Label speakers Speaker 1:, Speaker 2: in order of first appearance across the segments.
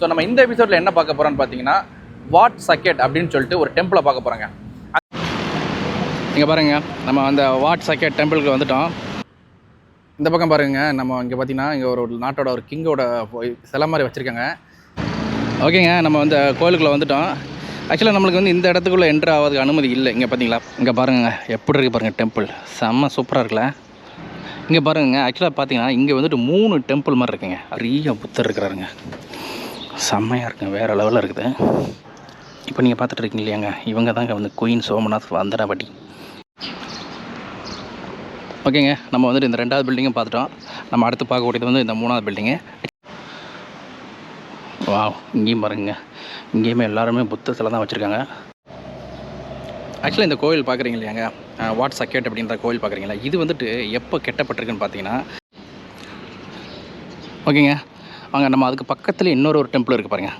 Speaker 1: So நம்ம இந்த எபிசோடில் என்ன பார்க்க போகிறோம்னு பார்த்தீங்கன்னா வாட் சக்கெட் அப்படின்னு சொல்லிட்டு ஒரு டெம்பிளை பார்க்க போகிறாங்க இங்கே பாருங்க நம்ம அந்த வாட் சக்கெட் டெம்பிளுக்கு வந்துட்டோம். இந்த பக்கம் பாருங்க நம்ம இங்கே பார்த்தீங்கன்னா இங்கே ஒரு நாட்டோட ஒரு கிங்கோட சிலை மாதிரி வச்சுருக்காங்க. ஓகேங்க நம்ம வந்து கோயிலுக்குள்ளே வந்துட்டோம். ஆக்சுவலாக நம்மளுக்கு வந்து இந்த இடத்துக்குள்ளே என்ட்ரு ஆகிறதுக்கு அனுமதி இல்லை. இங்கே பார்த்தீங்களா? இங்கே பாருங்க எப்படி இருக்குது பாருங்கள் டெம்பிள் செம்ம சூப்பராக இருக்குல்ல? இங்கே பாருங்க ஆக்சுவலாக பார்த்தீங்கன்னா இங்கே வந்துட்டு மூணு டெம்பிள் மாதிரி இருக்குங்க. அரிய புத்தர் இருக்கிறாருங்க. செம்மையாக இருக்குங்க வேறு லெவலில் இருக்குது. இப்போ நீங்கள் பார்த்துட்டு இருக்கீங்க இல்லையாங்க? இவங்க தாங்க வந்து குயின் சோமநாத் வந்தனபடி ஓகேங்க நம்ம வந்துட்டு இந்த ரெண்டாவது பில்டிங்கை பார்த்துட்டோம். நம்ம அடுத்து பார்க்கக்கூடியது வந்து இந்த மூணாவது பில்டிங்கு வா இங்கேயும் பாருங்க. இங்கேயுமே எல்லாருமே புத்த சிலை தான் வச்சுருக்காங்க. ஆக்சுவலாக இந்த கோயில் பார்க்குறீங்க இல்லையாங்க? வாட் சக்கேட் அப்படின்ற கோயில் பார்க்குறீங்களா இது வந்துட்டு எப்போ கெட்டப்பட்டிருக்குன்னு பார்த்தீங்கன்னா ஓகேங்க வாங்க நம்ம அதுக்கு பக்கத்தில் இன்னொரு ஒரு டெம்பிள் இருக்குது பாருங்கள்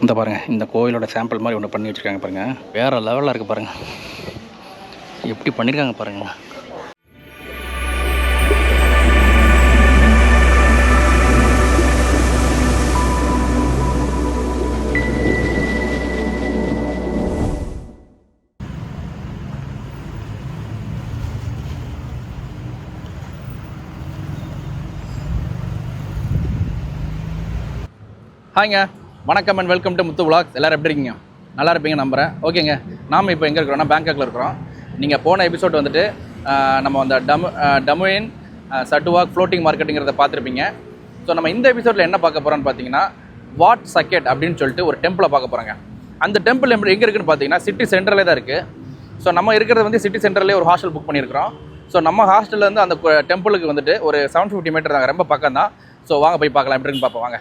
Speaker 1: இந்த பாருங்கள் இந்த கோயிலோட சாம்பிள் மாதிரி ஒன்று பண்ணி வச்சுருக்காங்க பாருங்கள் வேறு லெவலில் இருக்குது பாருங்கள் எப்படி பண்ணியிருக்காங்க பாருங்கள் ஹாய்ங்க. வணக்கம் and welcome to Muthu vlogs எல்லோரும் எப்படி இருக்கீங்க? நல்லா இருப்பீங்க நம்புகிறேன் ஓகேங்க. நாம் இப்போ எங்கே இருக்கிறோம்னா பேங்காக்கில் இருக்கிறோம். நீங்கள் போன எபிசோட் வந்துட்டு நம்ம அந்த டமு டமுயின் சட்டுவாக் ஃப்ளோட்டிங் மார்க்கெட்டுங்கிறத பார்த்துருப்பீங்க. ஸோ நம்ம இந்த எபிசோடில் என்ன பார்க்க போகிறோம்னு பார்த்தீங்கன்னா வாட் சக்கெட் அப்படின்னு சொல்லிட்டு ஒரு டெம்பிளை பார்க்க போகிறாங்க அந்த டெம்பிள் எங்கே இருக்குன்னு பார்த்தீங்கன்னா சிட்டி சென்டரில் தான் இருக்குது ஸோ நம்ம இருக்கிறது வந்து சிட்டி சென்டர்லேயே ஒரு ஹாஸ்டல் புக் பண்ணியிருக்கிறோம். ஸோ நம்ம ஹாஸ்டல்லேருந்து அந்த டெம்பிளுக்கு வந்துட்டு ஒரு செவன் ஃபிஃப்டி மீட்டர் தாங்க. ரொம்ப பக்கம் தான் ஸோ வாங்க போய் பார்க்கலாம். எப்படி இருக்குன்னு பார்ப்போம். வாங்க.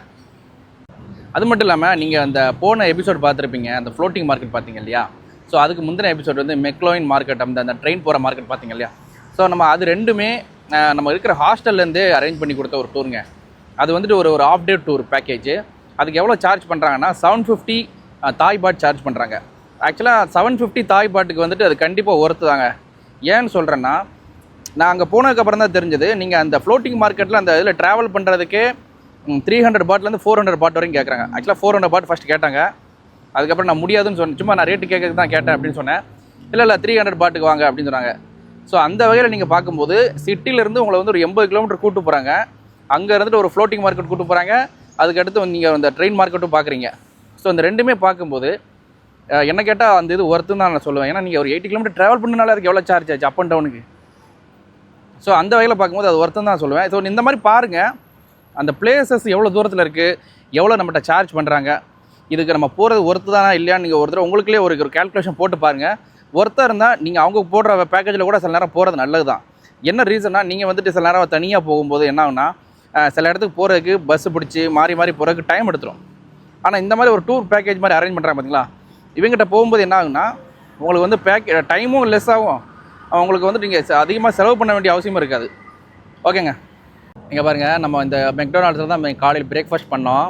Speaker 1: அது மட்டும் இல்லாமல் நீங்கள் அந்த போன எபிசோட் பார்த்துருப்பீங்க அந்த ஃப்ளோட்டிங் மார்க்கெட் பார்த்தீங்க இல்லையா? ஸோ அதுக்கு முந்தின எபிசோட் வந்து மெக்லோயின் மார்க்கெட் அந்த அந்த ட்ரெயின் போகிற மார்க்கெட் பார்த்தீங்க இல்லையா? ஸோ நம்ம அது ரெண்டுமே நம்ம இருக்கிற ஹாஸ்டல்லேருந்து அரேஞ்ச் பண்ணி கொடுத்த ஒரு டூருங்க அது வந்துட்டு ஒரு ஒரு ஆஃப் டே டூர் பேக்கேஜ் அதுக்கு எவ்வளோ சார்ஜ் பண்ணுறாங்கன்னா செவன் ஃபிஃப்டி தாய் பாட் சார்ஜ் பண்ணுறாங்க ஆக்சுவலாக செவன் ஃபிஃப்டி தாய் பாட்டுக்கு வந்துட்டு அது கண்டிப்பாக ஒருத்து தாங்க. ஏன்னு சொல்கிறேன்னா நான் அங்கே போனதுக்கப்புறம் தான் தெரிஞ்சது. நீங்கள் அந்த ஃப்ளோட்டிங் மார்க்கெட்டில் அந்த இதில் ட்ராவல் பண்ணுறதுக்கே த்ரீ ஹண்ட்ரட் பாட்லேருந்து ஃபோர் ஹண்ட்ரட் பாட் வரைக்கும் கேட்குறாங்க ஆக்சுவலாக ஃபோர் ஹண்ட்ரட் பாட் ஃபஸ்ட் கேட்டாங்க. அதுக்கப்புறம் நான் முடியாதுன்னு சொன்னேன் சும்மா நான் ரேட்டு கேட்கறதுக்கு தான் கேட்டேன் அப்படின்னு சொன்னேன். இல்லை இல்லை த்ரீ ஹண்ட்ரட் பாட்டுக்கு வாங்க அப்படின்னு சொன்னாங்க. ஸோ அந்த வகையில் நீங்கள் பார்க்கும்போது சிட்டிலேருந்து உங்களை வந்து ஒரு எண்பது கிலோமீட்டர் கூட்டு போகிறாங்க அங்கே இருந்துட்டு ஒரு ஃப்ளோட்டிங் மார்க்கெட் கூட்டு போகிறாங்க அதுக்கடுத்து நீங்கள் அந்த ட்ரெயின் மார்க்கெட்டும் பார்க்குறீங்க. ஸோ இந்த ரெண்டுமே பார்க்கும்போது என்ன கேட்டால் அந்த இது ஒர்த்துன்னு தான் நான் சொல்லுவேன். ஏன்னா நீங்கள் ஒரு எயிட்டி கிலோமீட்டர் ட்ராவல் பண்ணனால அதுக்கு எவ்வளோ சார்ஜ் ஆச்சு அப் அண்ட் டவுனுக்கு ஸோ அந்த வகையில் பார்க்கும்போது அது ஒர்த்தம் தான் சொல்லுவேன். ஸோ இந்த மாதிரி பாருங்கள் அந்த பிளேசஸ் எவ்வளோ தூரத்தில் இருக்குது எவ்வளோ நம்மகிட்ட சார்ஜ் பண்ணுறாங்க இதுக்கு நம்ம போகிறது ஒருத்து தானா இல்லையான்னு நீங்கள் ஒரு தடவை உங்களுக்குள்ளே ஒரு ஒரு கேல்குலேஷன் போட்டு பாருங்கள் ஒர்த்தாக இருந்தால் நீங்கள் அவங்க போடுற பேக்கேஜில் கூட சில நேரம் போகிறது நல்லது தான் என்ன ரீசன்னா நீங்கள் வந்துட்டு சில நேரம் தனியாக போகும்போது என்ன ஆகுனா சில இடத்துக்கு போகிறதுக்கு பஸ்ஸு பிடிச்சி மாறி மாறி போகிறதுக்கு டைம் எடுத்துரும். ஆனால் இந்த மாதிரி ஒரு டூர் பேக்கேஜ் மாதிரி அரேஞ்ச் பண்ணுறாங்க பார்த்தீங்களா இவங்ககிட்ட போகும்போது என்ன ஆகுனா உங்களுக்கு வந்து பேக் டைமும் லெஸ் ஆகும். அவங்களுக்கு வந்து நீங்கள் அதிகமாக செலவு பண்ண வேண்டிய அவசியமும் இருக்காது. ஓகேங்க? இங்கே பாருங்கள் நம்ம இந்த மெக்டொனால்ட்ஸில் தான் காலையில் பிரேக்ஃபாஸ்ட் பண்ணோம்.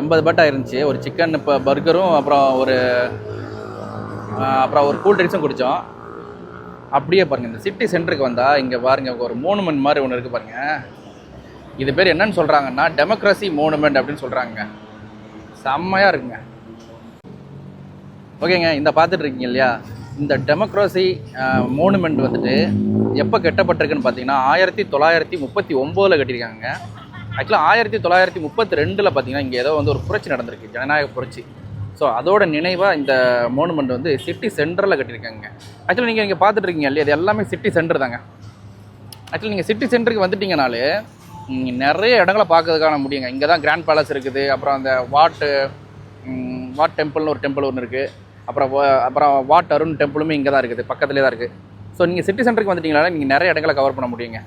Speaker 1: எண்பது பட் ஆயிருந்துச்சு ஒரு சிக்கன் இப்போ பர்கரும் அப்புறம் ஒரு அப்புறம் ஒரு கூல் ட்ரிங்க்ஸும் குடித்தோம் அப்படியே பாருங்கள் இந்த சிட்டி சென்டருக்கு வந்தால் இங்கே பாருங்கள் ஒரு மோனுமெண்ட் மாதிரி ஒன்று இருக்குது பாருங்கள் இது பேர் என்னன்னு சொல்கிறாங்கன்னா டெமோக்ரஸி மோனுமெண்ட் அப்படின்னு சொல்கிறாங்க செம்மையாக இருக்குங்க. ஓகேங்க இந்த பார்த்துட்ருக்கீங்க இல்லையா? இந்த டெமோக்ரஸி மோனுமெண்ட் வந்துட்டு எப்போ கட்டப்பட்டிருக்குன்னு பார்த்தீங்கன்னா ஆயிரத்தி தொள்ளாயிரத்தி முப்பத்தி ஒம்போதில் கட்டியிருக்காங்க. ஆக்சுவலாக ஆயிரத்தி தொள்ளாயிரத்தி முப்பத்தி ரெண்டில் பார்த்தீங்கன்னா இங்கே ஏதோ வந்து ஒரு புரட்சி நடந்திருக்கு ஜனநாயக புரட்சி. ஸோ அதோட நினைவாக இந்த மோனுமெண்ட் வந்து சிட்டி சென்டரில் கட்டியிருக்காங்க. ஆக்சுவலாக நீங்கள் இங்கே பார்த்துட்டு இருக்கீங்க இல்லையா? இது எல்லாமே சிட்டி சென்டர் தாங்க. ஆக்சுவலி நீங்கள் சிட்டி சென்டருக்கு வந்துட்டிங்கனாலே நிறைய இடங்களை பார்க்கறதுக்கான முடியுங்க. இங்கே தான் கிராண்ட் பேலஸ் இருக்குது அப்புறம் அந்த வாட்டு வாட் டெம்பிள்னு ஒரு டெம்பிள் ஒன்று இருக்குது அப்புறம் அப்புறம் வாட் அருண் டெம்பிளுமே இங்கே தான் இருக்குது பக்கத்துலேயே தான் இருக்குது ஸோ நீங்கள் சிட்டி சென்டருக்கு வந்துட்டீங்கனாலே நீங்கள் நிறைய இடங்களை கவர் பண்ண முடியுங்க.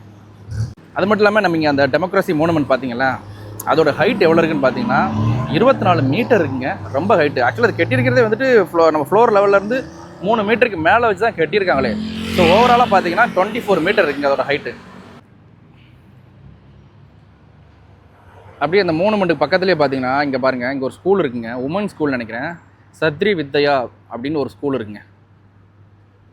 Speaker 1: அது மட்டும் இல்லாமல் நம்ம இங்கே அந்த டெமோக்ரஸி மோனுமெண்ட் பார்த்தீங்களா அதோட ஹைட் எவ்வளோ இருக்குன்னு பார்த்தீங்கன்னா இருபத்தி நாலு மீட்டர் இருக்குங்க. ரொம்ப ஹைட்டு ஆக்சுவலாக அது கட்டியிருக்கிறதே வந்துட்டு ஃப்ளோ நம்ம ஃப்ளோர் லெவல்லேருந்து மூணு மீட்டருக்கு மேலே வச்சு தான் கட்டியிருக்காங்களே. ஸோ ஓவராலாக பார்த்தீங்கன்னா டுவெண்ட்டி ஃபோர் மீட்டர் இருக்குங்க அதோட ஹைட்டு அப்படியே அந்த மூணு மண்டுக்கு பக்கத்துலேயே பார்த்தீங்கன்னா இங்கே பாருங்கள் இங்கே ஒரு ஸ்கூல் இருக்குங்க. உமன் ஸ்கூல் நினைக்கிறேன். சத்ரி வித்யா அப்படின்னு ஒரு ஸ்கூல் இருக்குங்க.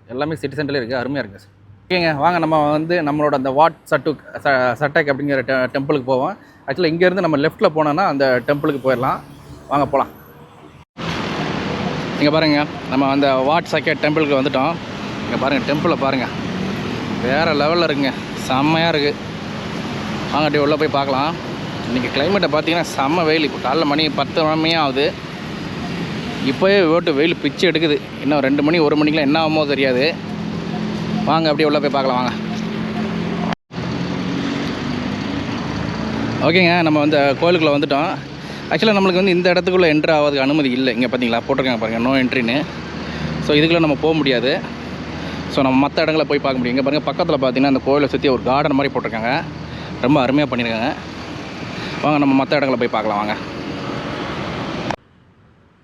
Speaker 1: எல்லாமே சிட்டி சென்டர்லேயே இருக்குது அருமையாக இருக்குது ஓகேங்க வாங்க நம்ம வந்து நம்மளோட அந்த வாட் சட்டு ச- சட்டக் அப்படிங்கிற டெ டெம்பிளுக்கு போவோம். ஆக்சுவலாக இங்கேருந்து நம்ம லெஃப்ட்டில் போனோன்னா அந்த டெம்பிளுக்கு போயிடலாம். வாங்க போகலாம் இங்கே பாருங்க நம்ம அந்த வாட் சக்கெட் டெம்பிளுக்கு வந்துட்டோம். இங்கே பாருங்கள் டெம்பிளை பாருங்கள் வேறு லெவலில் இருக்குங்க. செம்மையாக இருக்குது வாங்க அப்படியே உள்ளே போய் பார்க்கலாம். இன்றைக்கி கிளைமேட்டை பார்த்தீங்கன்னா செம்ம வெயில். இப்போ காலைல மணி பத்து மணியே ஆகுது. இப்போவே ஓட்டு வெயில் பிச்சு எடுக்குது. இன்னும் ரெண்டு மணி ஒரு மணிக்கெலாம் என்ன ஆகுமோ தெரியாது. வாங்க அப்படியே உள்ளே போய் பார்க்கலாம் வாங்க. ஓகேங்க நம்ம வந்து கோயிலுக்குள்ளே வந்துட்டோம். ஆக்சுவலாக நம்மளுக்கு வந்து இந்த இடத்துக்குள்ளே என்ட்ரு ஆகிறதுக்கு அனுமதி இல்லை. இங்கே பார்த்தீங்களா போட்டிருக்காங்க பாருங்கள் நோ என்ட்ரின்னு ஸோ இதுக்குள்ளே நம்ம போக முடியாது. ஸோ நம்ம மற்ற இடங்களை போய் பார்க்க முடியும். இங்கே பாருங்கள் பக்கத்தில் பார்த்தீங்கன்னா அந்த கோயிலை சுற்றி ஒரு கார்டன் மாதிரி போட்டிருக்காங்க. ரொம்ப அருமையாக பண்ணியிருக்காங்க. வாங்க நம்ம மற்ற இடங்களை போய் பார்க்கலாம் வாங்க.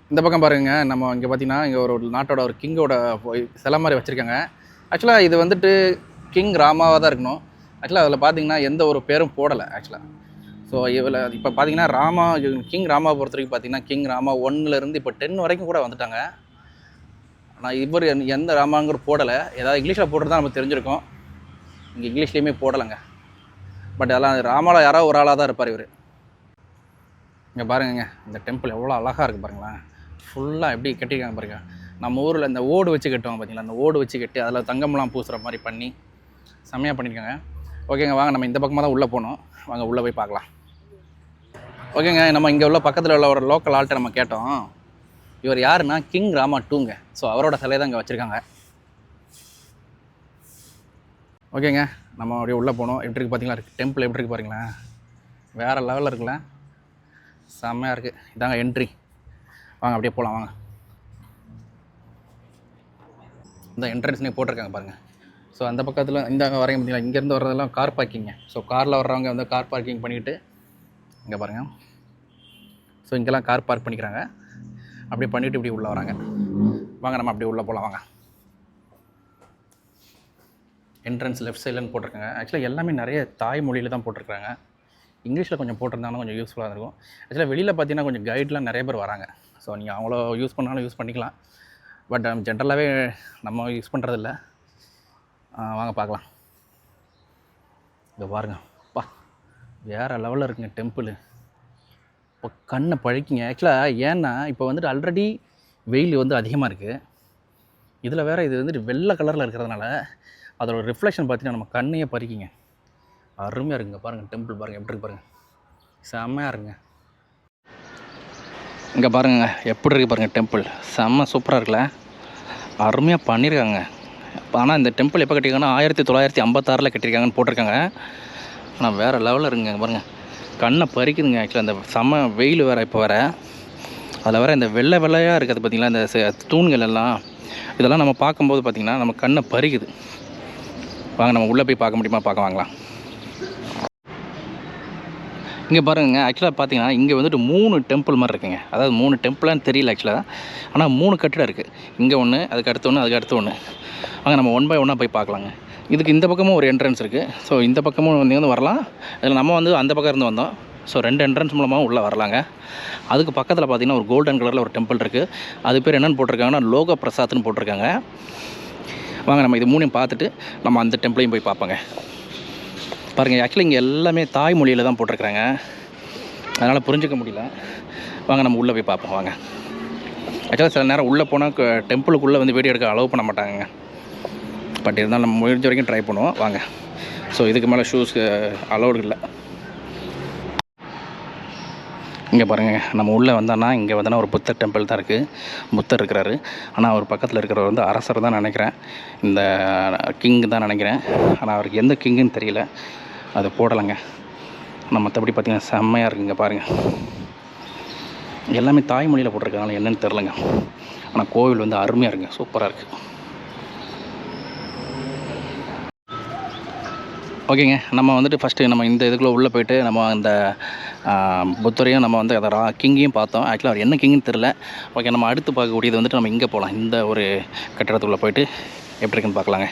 Speaker 1: இந்த பக்கம் பாருங்க நம்ம இங்கே பார்த்தீங்கன்னா இங்கே ஒரு நாட்டோட ஒரு கிங்கோட சிலை மாதிரி வச்சுருக்காங்க. ஆக்சுவலாக இது வந்துட்டு கிங் ராமாவாக தான் இருக்கணும். ஆக்சுவலாக அதில் பார்த்தீங்கன்னா எந்த ஒரு பேரும் போடலை ஆக்சுவலாக ஸோ இதில் இப்போ பார்த்தீங்கன்னா ராமா கிங் ராமா பொறுத்த வரைக்கும் பார்த்தீங்கன்னா கிங் ராமா ஒன்னுலேருந்து இப்போ டென் வரைக்கும் கூட வந்துட்டாங்க. ஆனால் இவர் எந்த- எந்த ராமாங்கிற போடலை. ஏதாவது இங்கிலீஷில் போட்டுருந்தா நம்ம தெரிஞ்சிருக்கோம். இங்கே இங்கிலீஷ்லேயுமே போடலைங்க. பட் அதெல்லாம் ராமாவில் யாராவது ஒரு ஆளாக தான் இருப்பார் இவர். இங்கே பாருங்கங்க இந்த டெம்பிள் எவ்வளோ அழகாக இருக்குது பாருங்களேன். ஃபுல்லாக எப்படி கட்டியிருக்காங்க பாருங்க. நம்ம ஊரில் இந்த ஓடு வச்சு கட்டுவாங்க பார்த்தீங்களா அந்த ஓடு வச்சு கட்டி அதில் தங்கம்லாம் பூசுகிற மாதிரி பண்ணி செம்மையாக பண்ணியிருக்காங்க. ஓகேங்க வாங்க நம்ம இந்த பக்கமாக தான் உள்ளே போகணும். வாங்க உள்ளே போய் பார்க்கலாம். ஓகேங்க நம்ம இங்கே உள்ள பக்கத்தில் உள்ள ஒரு லோக்கல் ஆள்கிட்ட நம்ம கேட்டோம். இவர் யாருன்னா கிங் ராமா டூங்க ஸோ அவரோட சிலையை தான் இங்கே வச்சுருக்காங்க. ஓகேங்க நம்ம அப்படியே உள்ளே போனோம் எப்படி இருக்கு பார்த்தீங்களா டெம்பிள் எப்படி இருக்கு பாருங்களேன். வேறு லெவலில் இருக்குல்ல. செம்மையாக இருக்குது இதாங்க என்ட்ரி வாங்க அப்படியே போகலாம் வாங்க. இந்த என்ட்ரன்ஸ்னே போட்டிருக்காங்க பாருங்கள் ஸோ அந்த பக்கத்தில் இந்த வரையும் பார்த்தீங்களா இங்கேருந்து வர்றதெல்லாம் கார் பார்க்கிங்க ஸோ காரில் வர்றவங்க வந்து கார் பார்க்கிங் பண்ணிவிட்டு இங்கே பாருங்கள் ஸோ இங்கெல்லாம் கார் பார்க் பண்ணிக்கிறாங்க. அப்படியே பண்ணிவிட்டு இப்படி உள்ளே வராங்க. வாங்க நம்ம அப்படியே உள்ளே போகலாம் வாங்க. என்ட்ரன்ஸ் லெஃப்ட் சைட்லன்னு போட்டிருக்காங்க. ஆக்சுவலாக எல்லாமே நிறைய தாய்மொழியில் தான் போட்டிருக்காங்க இங்கிலீஷில் கொஞ்சம் போட்டிருந்தாலும் கொஞ்சம் யூஸ்ஃபுல்லாக இருக்கும். ஆக்சுவலாக வெளியில் பார்த்தீங்கன்னா கொஞ்சம் கைட்லாம் நிறைய பேர் வராங்க. ஸோ நீங்கள் அவங்கள யூஸ் பண்ணாலும் யூஸ் பண்ணிக்கலாம். பட் ஜென்ரலாகவே um, நம்ம யூஸ் பண்ணுறதில்ல வாங்க பார்க்கலாம். இங்கே பாருங்க. பா வேறு லெவலில் இருக்குங்க டெம்பிள் இப்போ கண்ணை பழக்கிங்க. ஆக்சுவலாக ஏன்னா இப்போ வந்துட்டு ஆல்ரெடி வெயில் வந்து அதிகமாக இருக்குது இதில் வேறு இது வந்துட்டு வெள்ளை கலரில் இருக்கிறதுனால அதோட ரிஃப்ளெக்ஷன் பார்த்தீங்கன்னா நம்ம கண்ணையே பறிக்கிங்க. அருமையாக இருக்குங்க. பாருங்கள் டெம்பிள் பாருங்கள் எப்படி இருக்கு பாருங்கள் செம்மையாக இருக்குங்க. இங்கே பாருங்க எப்படி இருக்குது பாருங்கள் டெம்பிள் செம்ம சூப்பராக இருக்குல்ல? அருமையாக பண்ணியிருக்காங்க ஆனால் இந்த டெம்பிள் எப்போ கட்டியிருக்காங்கன்னா ஆயிரத்தி தொள்ளாயிரத்தி ஐம்பத்தாறில் கட்டியிருக்காங்கன்னு போட்டிருக்காங்க. ஆனால் வேறு லெவலில் இருக்குங்க பாருங்கள் கண்ணை பறிக்குதுங்க ஆக்சுவலாக அந்த செம்ம வெயில் வேறு இப்போ வேறு. அதில் வேறு இந்த வெள்ளை வெள்ளையாக இருக்குது பார்த்தீங்களா இந்த ச- தூண்கள் எல்லாம். இதெல்லாம் நம்ம பார்க்கும்போது பார்த்திங்கன்னா நம்ம கண்ணை பறிக்குது. வாங்க நம்ம உள்ளே போய் பார்க்க முடியுமா? பார்க்க வாங்கலாம். இங்கே பாருங்க ஆக்சுவலாக பார்த்தீங்கன்னா இங்கே வந்துட்டு மூணு டெம்பிள் மாதிரி இருக்குங்க. அதாவது மூணு டெம்பிளான்னு தெரியல ஆக்சுவலாக ஆனால் மூணு கட்டிடம் இருக்குது இங்கே ஒன்று அதுக்கு அடுத்த ஒன்று அதுக்கு அடுத்த ஒன்று அங்கே நம்ம ஒன் பை ஒன்னாக போய் பார்க்கலாங்க. இதுக்கு இந்த பக்கமும் ஒரு என்ட்ரன்ஸ் இருக்குது ஸோ இந்த பக்கமும் வந்து வந்து வரலாம். இதில் நம்ம வந்து அந்த பக்கம் இருந்து வந்தோம். ஸோ ரெண்டு என்ட்ரன்ஸ் மூலமாக உள்ளே வரலாங்க. அதுக்கு பக்கத்தில் பார்த்தீங்கன்னா ஒரு கோல்டன் கலரில் ஒரு டெம்பிள் இருக்குது அது பேர் என்னென்னு போட்டிருக்காங்கன்னா லோக பிரசாத்னு போட்டிருக்காங்க. வாங்க நம்ம இது மூணையும் பார்த்துட்டு நம்ம அந்த டெம்பிளையும் போய் பார்ப்போங்க. பாருங்கள் ஆக்சுவலி இங்கே எல்லாமே தாய்மொழியில் தான் போட்டிருக்கிறாங்க. அதனால் புரிஞ்சிக்க முடியல. வாங்க நம்ம உள்ளே போய் பார்ப்போம் வாங்க. ஆக்சுவலாக சில நேரம் உள்ளே போனால் டெம்பிளுக்குள்ளே வந்து வீடியோ எடுக்க அலோவ் பண்ண மாட்டாங்க பட் இருந்தாலும் நம்ம முடிஞ்ச வரைக்கும் ட்ரை பண்ணுவோம். வாங்க. ஸோ இதுக்கு மேலே ஷூஸ் அலோடு இல்லை. இங்கே பாருங்க நம்ம உள்ளே வந்தோன்னா இங்கே வந்தோன்னா ஒரு புத்தர் டெம்பிள் தான் இருக்குது புத்தர் இருக்கிறாரு. ஆனால் அவர் பக்கத்தில் இருக்கிறவர் வந்து அரசர் தான் நினைக்கிறேன். இந்த கிங் தான் நினைக்கிறேன். ஆனால் அவருக்கு எந்த கிங்குன்னு தெரியல. அது போடலைங்க. ஆனால் மற்றபடி பார்த்திங்கன்னா செம்மையாக இருக்குங்க பாருங்கள் எல்லாமே தாய்மொழியில் போட்டிருக்கனால என்னென்னு தெரிலங்க ஆனால் கோவில் வந்து அருமையாக இருக்குங்க. சூப்பராக இருக்குது ஓகேங்க. நம்ம வந்துட்டு ஃபஸ்ட்டு நம்ம இந்த இதுக்குள்ளே உள்ளே போயிட்டு நம்ம அந்த புத்தரையும் நம்ம வந்து அதை ரா கிங்கையும் பார்த்தோம். ஆக்சுவலாக அவர் என்ன கிங்னு தெரில ஓகே நம்ம அடுத்து பார்க்கக்கூடியது வந்துட்டு நம்ம இங்கே போகலாம் இந்த ஒரு கட்டிடத்துக்குள்ளே போயிட்டு எப்படி இருக்குன்னு பார்க்கலாங்க.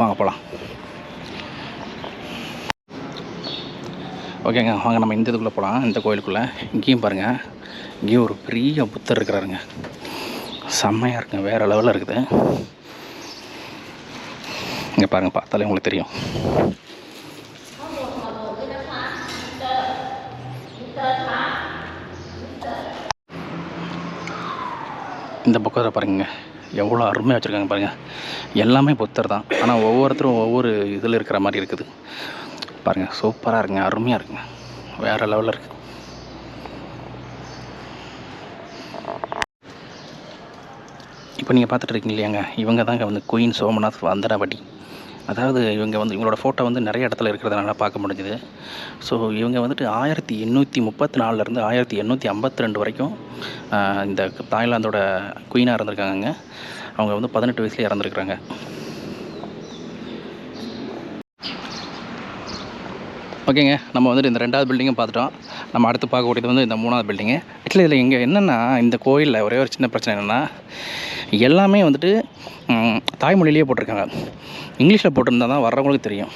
Speaker 1: வாங்க போகலாம் ஓகேங்க வாங்க நம்ம இந்த இதுக்குள்ளே போகலாம் இந்த கோயிலுக்குள்ளே. இங்கேயும் பாருங்கள் இங்கேயும் ஒரு பெரிய புத்தர் இருக்கிறாருங்க. செம்மையாக இருக்குங்க. வேறு லெவலில் இருக்குது. இங்கே பாருங்கள் பார்த்தாலே உங்களுக்கு தெரியும். இந்த பக்கம் பாருங்க எவ்வளோ அருமையாக வச்சுருக்காங்க பாருங்கள் எல்லாமே புத்தர் தான். ஆனால் ஒவ்வொருத்தரும் ஒவ்வொரு இதில் இருக்கிற மாதிரி இருக்குது. பாருங்கள் சூப்பராக இருக்குங்க அருமையாக இருக்குங்க. வேறு லெவலில் இருக்குது இப்போ நீங்கள் பார்த்துட்டு இருக்கீங்க இல்லையாங்க? இவங்க தாங்க வந்து குயின் சோமநாத் வந்தனபடி அதாவது இவங்க வந்து இவங்களோட ஃபோட்டோ வந்து நிறைய இடத்துல இருக்கிறதுனால பார்க்க முடிஞ்சுது. ஸோ இவங்க வந்துட்டு ஆயிரத்தி எண்ணூற்றி முப்பத்தி நாலுலேருந்து ஆயிரத்தி எண்ணூற்றி ஐம்பத்தி ரெண்டு வரைக்கும் இந்த தாய்லாந்தோட குயினாக இருந்திருக்காங்க அவங்க வந்து பதினெட்டு வயசுலேயே இறந்துருக்குறாங்க. ஓகேங்க நம்ம வந்துட்டு இந்த ரெண்டாவது பில்டிங்கை பார்த்துட்டோம். நம்ம அடுத்து பார்க்கக்கூடியது வந்து இந்த மூணாவது பில்டிங்கு ஆக்சுவலி இதில் இங்கே என்னென்னா இந்த கோயிலில் ஒரே ஒரு சின்ன பிரச்சனை என்னென்னா எல்லாமே வந்துட்டு தாய்மொழியிலேயே போட்டிருக்காங்க. இங்கிலீஷில் போட்டிருந்தா தான் வர்றவங்களுக்கு தெரியும்.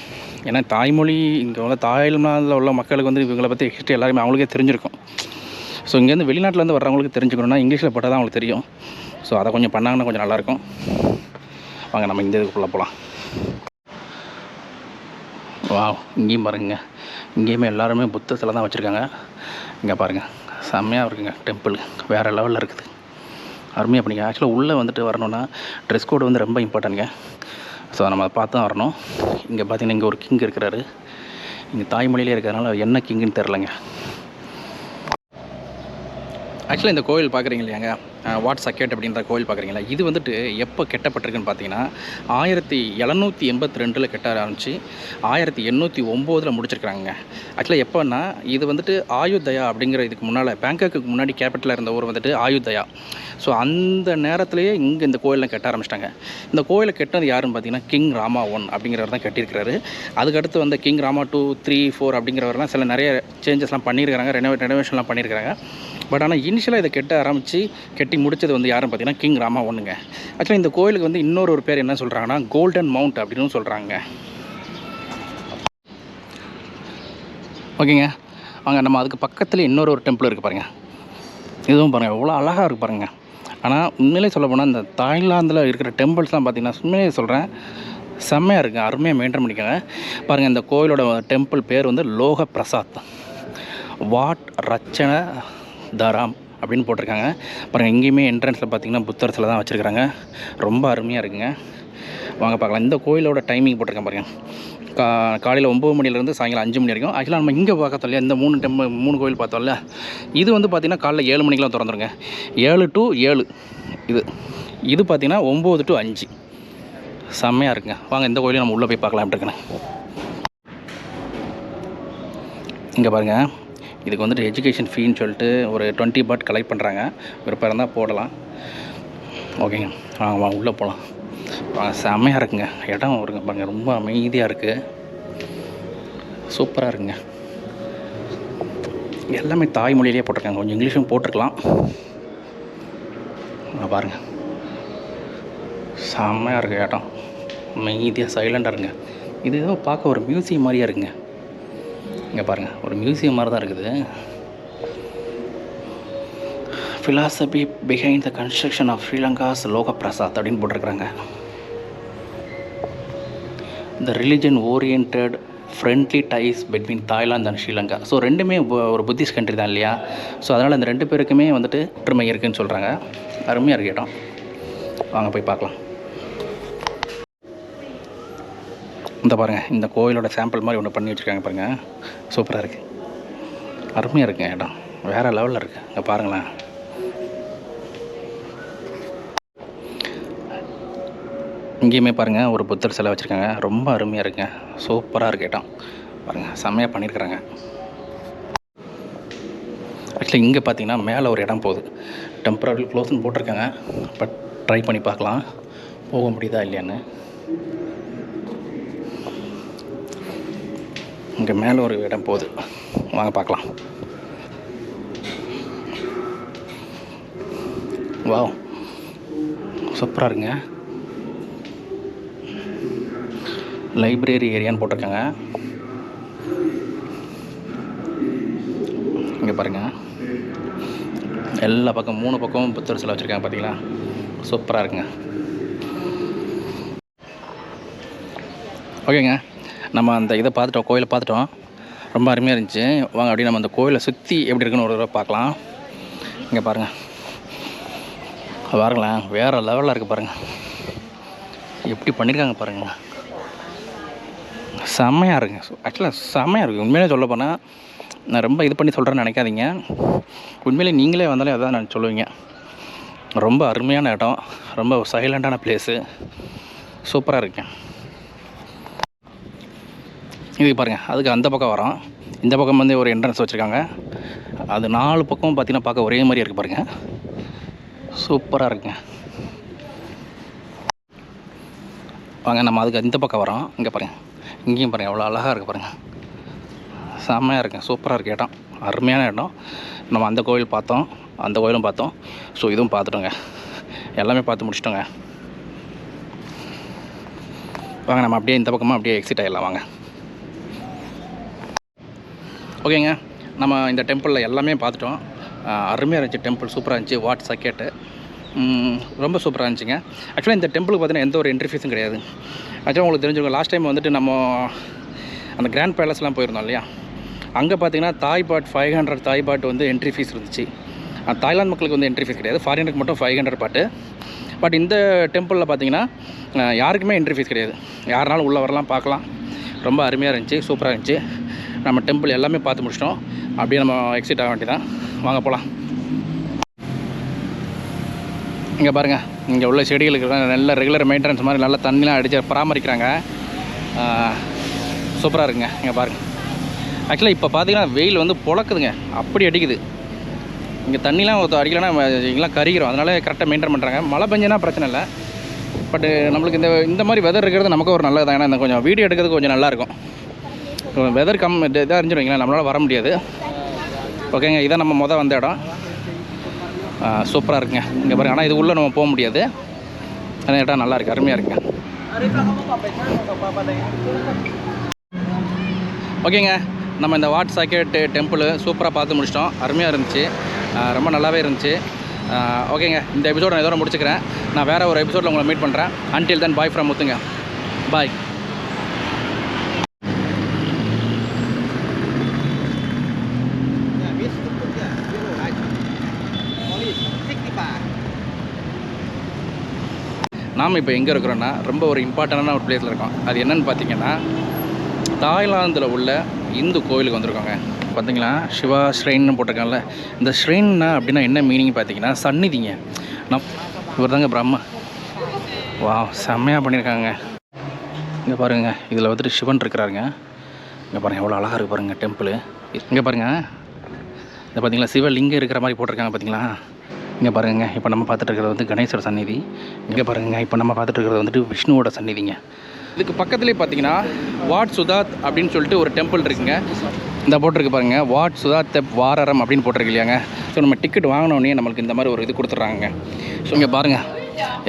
Speaker 1: ஏன்னா தாய்மொழி இங்கே உள்ள தாய்லாந்தில் உள்ள மக்களுக்கு வந்து இவங்களை பற்றி ஹிஸ்ட்ரி எல்லாருமே அவங்களுக்கே தெரிஞ்சிருக்கும். ஸோ இங்கேருந்து வெளிநாட்டிலேருந்து வர்றவங்களுக்கு தெரிஞ்சுக்கணுன்னா இங்கிலீஷில் போட்டால் தான் அவங்களுக்கு தெரியும். ஸோ அதை கொஞ்சம் பண்ணாங்கன்னா கொஞ்சம் நல்லாயிருக்கும். வாங்க நம்ம இந்த இதுக்குள்ளே போகலாம். வாவ் இங்கேயும் பாருங்க. இங்கேயுமே எல்லாருமே புத்த சிலை தான் வச்சுருக்காங்க. இங்கே பாருங்கள் செம்மையாக இருக்குங்க டெம்பிள் வேறு லெவலில் இருக்குது. அருமையாக பண்ணிங்க ஆக்சுவலாக உள்ளே வந்துட்டு வரணுன்னா ட்ரெஸ் கோடு வந்து ரொம்ப இம்பார்ட்டன்ட்ங்க ஸோ நம்ம அதை பார்த்து தான் வரணும். இங்கே பார்த்தீங்கன்னா இங்கே ஒரு கிங் இருக்கிறாரு. இங்கே தாய்மொழியிலே இருக்கிறதுனால என்ன கிங்குன்னு தெரிலங்க ஆக்சுவலாக இந்த கோயில் பார்க்குறீங்க இல்லையாங்க வாட் சக்கேட் அப்படின்ற கோயில் பார்க்குறீங்களா? இது வந்துட்டு எப்போ கெட்டப்பட்டிருக்குன்னு பார்த்தீங்கன்னா ஆயிரத்தி எழுநூற்றி எண்பத்தி ரெண்டில் கெட்ட ஆரம்பிச்சு ஆயிரத்தி எண்ணூற்றி ஒம்போதில் முடிச்சிருக்காங்க ஆக்சுவலாக எப்போன்னா இது வந்துட்டு ஆயுதயா அப்படிங்கிற இதுக்கு முன்னால் பேங்காக்கு முன்னாடி கேபிட்டலாக இருந்த ஊர் வந்துட்டு ஆயுதயா. ஸோ அந்த நேரத்திலேயே இங்கே இந்த கோயிலில் கட்ட ஆரம்பிச்சிட்டாங்க. இந்த கோயிலை கெட்டது யாருன்னு பார்த்தீங்கன்னா கிங் ராமா ஒன் அப்படிங்கிறவர் தான் கட்டியிருக்கிறாரு. அதுக்கடுத்து வந்து king Rama two three four அப்படிங்கிறவரெலாம் சில நிறைய சேஞ்சஸ்லாம் பண்ணியிருக்கிறாங்க ரெனோவே ரெனோவேஷன்லாம் பண்ணியிருக்கிறாங்க. பட் ஆனால் இனிஷியலாக இதை கெட்ட ஆரம்பித்து கெட்டி முடித்தது வந்து யாருன்னு பார்த்தீங்கன்னா கிங் ராமா ஒன்றுங்க ஆக்சுவலாக இந்த கோயிலுக்கு வந்து இன்னொரு ஒரு பேர் என்ன சொல்கிறாங்கன்னா கோல்டன் மவுண்ட் அப்படின்னு சொல்கிறாங்க ஓகேங்க. வாங்க நம்ம அதுக்கு பக்கத்தில் இன்னொரு ஒரு டெம்பிள் இருக்குது பாருங்கள் இதுவும் பாருங்கள் எவ்வளோ அழகாக இருக்குது பாருங்கள் ஆனால் உண்மையிலே சொல்ல போனால் இந்த தாய்லாந்தில் இருக்கிற டெம்பிள்ஸ்லாம் பார்த்திங்கன்னா உண்மையிலே சொல்கிறேன் செம்மையாக இருக்குது அருமையாக மெயின்டைன் பண்ணிக்கோங்க பாருங்கள் இந்த கோயிலோட டெம்பிள் பேர் வந்து லோக பிரசாத் வாட் ரச்சனை தாராம் அப்படின்னு போட்டிருக்காங்க. பாருங்கள் எங்கேயுமே என்ட்ரன்ஸில் பார்த்தீங்கன்னா புத்தரத்தில் தான் வச்சுருக்காங்க. ரொம்ப அருமையாக இருக்குங்க. வாங்க பார்க்கலாம். இந்த கோயிலோட டைமிங் போட்டிருக்கேன் பாருங்கள் கா காலையில் ஒம்பது மணிலேருந்து சாயங்காலம் அஞ்சு மணி வரைக்கும். ஆக்சுவலாக நம்ம இங்கே பார்த்தோம் இல்லையா இந்த மூணு டெம் மூணு கோயில் பார்த்தோம்ல இது வந்து பார்த்திங்கன்னா காலைல ஏழு மணிக்கெலாம் திறந்துருங்க. ஏழு டு ஏழு இது. இது பார்த்திங்கன்னா ஒம்பது டு அஞ்சு. செம்மையாக இருக்குங்க. வாங்க இந்த கோயிலையும் நம்ம உள்ளே போய் பார்க்கலாம் இருக்குன்னு இங்கே பாருங்கள் இதுக்கு வந்துட்டு எஜுகேஷன் ஃபீன்னு சொல்லிட்டு ஒரு டுவெண்ட்டி பாட் கலெக்ட் பண்ணுறாங்க விருப்பம் இருந்தால் போடலாம். ஓகேங்க வாங்க வாங்க உள்ளே போகலாம் செம்மையாக இருக்குங்க. இடம் வருங்க பாருங்க ரொம்ப அமைதியாக இருக்குது சூப்பராக இருக்குங்க. எல்லாமே தாய்மொழியிலே போட்டிருக்காங்க. கொஞ்சம் இங்கிலீஷும் போட்டிருக்கலாம். அங்க பாருங்க. செம்மையாக இருக்குது இடம். அமைதியாக சைலண்டாக இருங்க இது ஏதோ பார்க்க ஒரு மியூசியம் மாதிரியா இருக்குங்க. இங்கே பாருங்கள் ஒரு மியூசியம் மாதிரி தான் இருக்குது. Philosophy behind the construction of Sri Lanka's Loka Prasad அப்படின்னு போட்டிருக்கிறாங்க. The religion oriented friendly ties between Thailand and Sri Lanka so ரெண்டுமே ஒரு புத்திஸ்ட் கண்ட்ரி தான் இல்லையா? ஸோ அதனால் இந்த ரெண்டு பேருக்குமே வந்துட்டு ஒற்றுமை இருக்குன்னு சொல்கிறாங்க அருமையாக இருக்கு இடம் வாங்க போய் பார்க்கலாம். இந்த பாருங்கள் இந்த கோயிலோட சாம்பிள் மாதிரி ஒன்று பண்ணி வச்சுருக்காங்க பாருங்கள் சூப்பராக இருக்குது அருமையாக இருக்குங்க இடம். வேறு லெவலில் இருக்குது இங்கே பாருங்களேன். இங்கேயுமே பாருங்கள் ஒரு புத்தர் சிலை வச்சுருக்காங்க. ரொம்ப அருமையாக இருக்குங்க சூப்பராக இருக்குது இடம். பாருங்கள் செம்மையாக பண்ணியிருக்கிறாங்க. ஆக்சுவலி இங்கே பார்த்தீங்கன்னா மேலே ஒரு இடம் போகுது. டெம்பரரி க்ளோஸ்னு போட்டிருக்காங்க. பட் ட்ரை பண்ணி பார்க்கலாம். போக முடியுதா இல்லையான்னு. இங்கே மேலே ஒரு இடம் போகுது. வாங்க பார்க்கலாம். வாவ். சூப்பராக இருக்குங்க. லைப்ரரி ஏரியான்னு போட்டிருக்காங்க. இங்கே பாருங்கள் எல்லா பக்கம் மூணு பக்கமும் புத்தர் சிலை வச்சுருக்காங்க பார்த்தீங்களா சூப்பராக இருக்குங்க. ஓகேங்க. நம்ம அந்த இதை பார்த்துட்டோம் கோயிலை பார்த்துட்டோம். ரொம்ப அருமையாக இருந்துச்சு. வாங்க அப்படியே நம்ம அந்த கோயிலை சுற்றி எப்படி இருக்குன்னு ஒரு தடவை பார்க்கலாம். இங்கே பாருங்கள் பாருங்களேன் வேறு லெவலில் இருக்குது பாருங்கள் எப்படி பண்ணியிருக்காங்க பாருங்கள் செம்மையாக இருக்குங்க. ஆக்சுவலாக செம்மையாக இருக்குது உண்மையிலே சொல்ல போனால் நான் ரொம்ப இது பண்ணி சொல்கிறேன்னு நினைக்காதீங்க. உண்மையிலே நீங்களே வந்தாலே அதான் நான் சொல்லுவீங்க. ரொம்ப அருமையான இடம். ரொம்ப சைலண்டான பிளேஸு சூப்பராக இருக்கேன். இது பாருங்கள் அதுக்கு அந்த பக்கம் வரோம். இந்த பக்கம் வந்து ஒரு என்ட்ரன்ஸ் வச்சுருக்காங்க. அது நாலு பக்கமும் பார்த்திங்கன்னா பார்க்க ஒரே மாதிரி இருக்குது பாருங்கள் சூப்பராக இருக்குங்க. வாங்க நம்ம அதுக்கு இந்த பக்கம் வரோம். இங்கே பாருங்கள் இங்கேயும் பாருங்கள் எவ்வளோ அழகாக இருக்குது பாருங்கள் செம்மையாக இருக்குங்க சூப்பராக இருக்குது இடம். அருமையான இடம். நம்ம அந்த கோவில் பார்த்தோம் அந்த கோயிலும் பார்த்தோம். ஸோ இதுவும் பார்த்துட்டோங்க. எல்லாமே பார்த்து முடிச்சிட்டோங்க. வாங்க நம்ம அப்படியே இந்த பக்கமாக அப்படியே எக்ஸிட் ஆகிடலாம் வாங்க. ஓகேங்க. நம்ம இந்த டெம்பிளில் எல்லாமே பார்த்துட்டோம். அருமையாக இருந்துச்சு டெம்பிள். சூப்பராக இருந்துச்சு. வாட் சக்கெட்டு ரொம்ப சூப்பராக இருந்துச்சுங்க. ஆக்சுவலாக இந்த டெம்பிளுக்கு பார்த்தீங்கன்னா எந்த ஒரு என்ட்ரி ஃபீஸும் கிடையாது. ஆக்சுவலாக உங்களுக்கு தெரிஞ்சுக்கோங்க லாஸ்ட் டைம் வந்துட்டு நம்ம அந்த கிராண்ட் பேலஸ்லாம் போயிருந்தோம் இல்லையா? அங்கே பார்த்தீங்கன்னா தாய் பாட் ஃபைவ் ஹண்ட்ரட் தாய் பாட் வந்து என்ட்ரி ஃபீஸ் இருந்துச்சு. தாய்லாந்து மக்களுக்கு வந்து என்ட்ரி ஃபீஸ் கிடையாது. ஃபாரினருக்கு மட்டும் ஃபைவ் ஹண்ட்ரட் பாட்டு. பட் இந்த டெம்பிளில் பார்த்தீங்கன்னா யாருக்குமே என்ட்ரி ஃபீஸ் கிடையாது. யாருனாலும் உள்ளே வரலாம் பார்க்கலாம். ரொம்ப அருமையாக இருந்துச்சு. சூப்பராக இருந்துச்சு. நம்ம டெம்பிள் எல்லாமே பார்த்து முடிச்சிட்டோம். அப்படியே நம்ம எக்ஸிட் ஆக வேண்டியதான் வாங்க போகலாம் இங்கே பாருங்கள் இங்கே உள்ள செடிகளுக்கு நல்ல ரெகுலர் மெயின்டெனன்ஸ் மாதிரி நல்லா தண்ணிலாம் அடித்து பராமரிக்கிறாங்க. சூப்பராக இருக்குங்க. இங்கே பாருங்கள் ஆக்சுவலாக இப்போ பார்த்தீங்கன்னா வெயில் வந்து புழக்குதுங்க. அப்படி அடிக்குது. இங்கே தண்ணிலாம் ஒருத்தர் அடிக்கலைன்னா இங்கெல்லாம் கறிக்கிறோம் அதனால கரெக்டாக மெயின்டைன் பண்ணுறாங்க மழை பெஞ்சுனா பிரச்சனை இல்லை. பட்டு நம்மளுக்கு இந்த இந்த மாதிரி வெதர் இருக்கிறது நமக்கு ஒரு நல்லது தான் ஏன்னா இந்த கொஞ்சம் வீடியோ எடுக்கிறது கொஞ்சம் நல்லாயிருக்கும் வெதர் கம் இதாக இருந்துச்சுங்களேன் நம்மளால் வர முடியாது. ஓகேங்க இதான் நம்ம மொதல் வந்த இடம். சூப்பராக இருக்குங்க. இங்கே பாருங்க. ஆனால் இது உள்ளே நம்ம போக முடியாது. ஆனால் இடம் நல்லாயிருக்கு அருமையாக இருக்குங்க. ஓகேங்க. நம்ம இந்த வாட் சாக்கெட்டு டெம்பிள் சூப்பராக பார்த்து முடிச்சிட்டோம். அருமையாக இருந்துச்சு. ரொம்ப நல்லாவே இருந்துச்சு. ஓகேங்க. இந்த எபிசோட நான் இதோட முடிச்சுக்கிறேன். நான் வேறு ஒரு எபிசோடில் உங்களை மீட் பண்ணுறேன் அன்டில் தென் பாய் ஃப்ரம் முத்துங்க. பாய் நாம் இப்போ எங்கே இருக்கிறோன்னா ரொம்ப ஒரு இம்பார்ட்டண்டான ஒரு பிளேஸில் இருக்கோம். அது என்னென்னு பார்த்தீங்கன்னா தாய்லாந்தில் உள்ள இந்து கோயிலுக்கு வந்திருக்கோங்க. பார்த்தீங்களா சிவா ஸ்ரெயின்னு போட்டிருக்காங்கல்ல. இந்த ஸ்ரெயின்னா அப்படின்னா என்ன மீனிங் பார்த்தீங்கன்னா சந்நிதிங்க. நம் இவர் தாங்க பிரம்மா. வா செம்மையாக பண்ணியிருக்காங்க இங்கே பாருங்க இதில் வந்துட்டு சிவன் இருக்கிறாருங்க. இங்கே பாருங்கள் எவ்வளோ அழகாக இருக்கு பாருங்கள் டெம்பிள் இங்கே பாருங்கள் இந்த பார்த்தீங்களா சிவலிங்கம் இருக்கிற மாதிரி போட்டிருக்காங்க பார்த்தீங்களா இங்கே பாருங்க இப்போ நம்ம பார்த்துட்டு இருக்கிறது வந்து கணேசர் சந்நிதி. இங்கே பாருங்க இப்போ நம்ம பார்த்துட்டு இருக்கிறது வந்துட்டு விஷ்ணுவோட சந்நிதிங்க. இதுக்கு பக்கத்துலேயே பார்த்தீங்கன்னா வாட் சுதாத் அப்படின்னு சொல்லிட்டு ஒரு டெம்பிள் இருக்குங்க. இந்த போட்டிருக்கு பாருங்க வாட் சுதாத் தெப் வாரரம் அப்படின்னு போட்டிருக்கு இல்லையாங்க. ஸோ நம்ம டிக்கெட் வாங்கினோடனே நம்மளுக்கு இந்த மாதிரி ஒரு இது கொடுத்துட்றாங்க. ஸோ இங்கே பாருங்கள்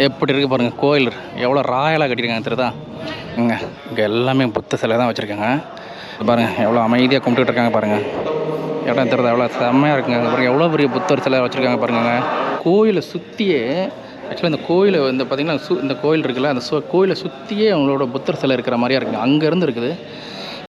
Speaker 1: எப்படி இருக்குது பாருங்கள் கோயில். எவ்வளோ ராயலாக கட்டியிருக்காங்க தெரியுதா? இங்கே இங்கே எல்லாமே புத்த சிலை தான் வச்சுருக்காங்க. பாருங்கள் எவ்வளோ அமைதியாக கும்பிட்டுட்டு இருக்காங்க பாருங்கள் இடம் தெரியுது. அவ்வளோ செம்மையாக இருக்குங்க. பாருங்கள் எவ்வளோ பெரிய புத்தர் சிலை வச்சுருக்காங்க பாருங்க கோயிலை சுற்றியே ஆக்சுவலாக இந்த கோயில் இந்த பார்த்திங்கன்னா சு இந்த கோயில் இருக்குல்ல அந்த சு கோயிலை சுற்றியே அவங்களோட புத்தர் சிலை இருக்கிற மாதிரியா இருக்குங்க. அங்கேருந்து இருக்குது.